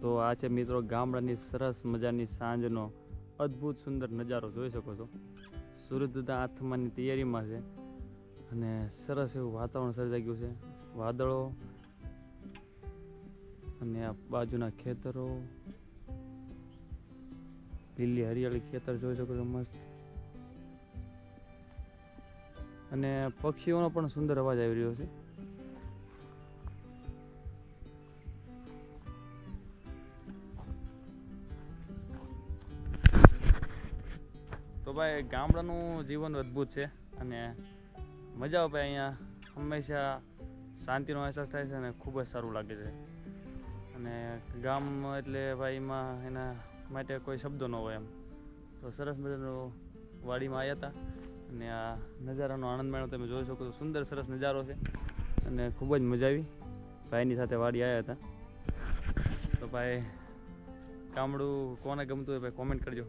તો આ છે મિત્રો ગામડાની સરસ મજાની સાંજનો અદ્ભુત સુંદર નજારો જોઈ શકો છો. સૂરજ દાદા આથમાની તૈયારીમાં છે અને સરસ એવું વાતાવરણ સર્જાઈ ગયું છે. વાદળો અને આ બાજુના ખેતરો, લીલી હરિયાળી ખેતર જોઈ શકો છો મસ્ત. અને પક્ષીઓનો પણ સુંદર અવાજ આવી રહ્યો છે. તો ભાઈ ગામડાનું જીવન અદ્ભુત છે અને મજા આવે અહીંયા. હંમેશા શાંતિનો અહેસાસ થાય છે અને ખૂબ જ સારું લાગે છે. અને ગામ એટલે ભાઈ એમાં એના માટે કોઈ શબ્દો ન હોય એમ. તો સરસ મજાનું વાડીમાં આવ્યા હતા અને આ નજારાનો આનંદ માણ્યો. તમે જોઈ શકો છો, સુંદર સરસ નજારો છે અને ખૂબ જ મજા આવી. ભાઈની સાથે વાડી આવ્યા હતા તો ભાઈ ગામડું કોને ગમતું હોય ભાઈ કોમેન્ટ કરજો.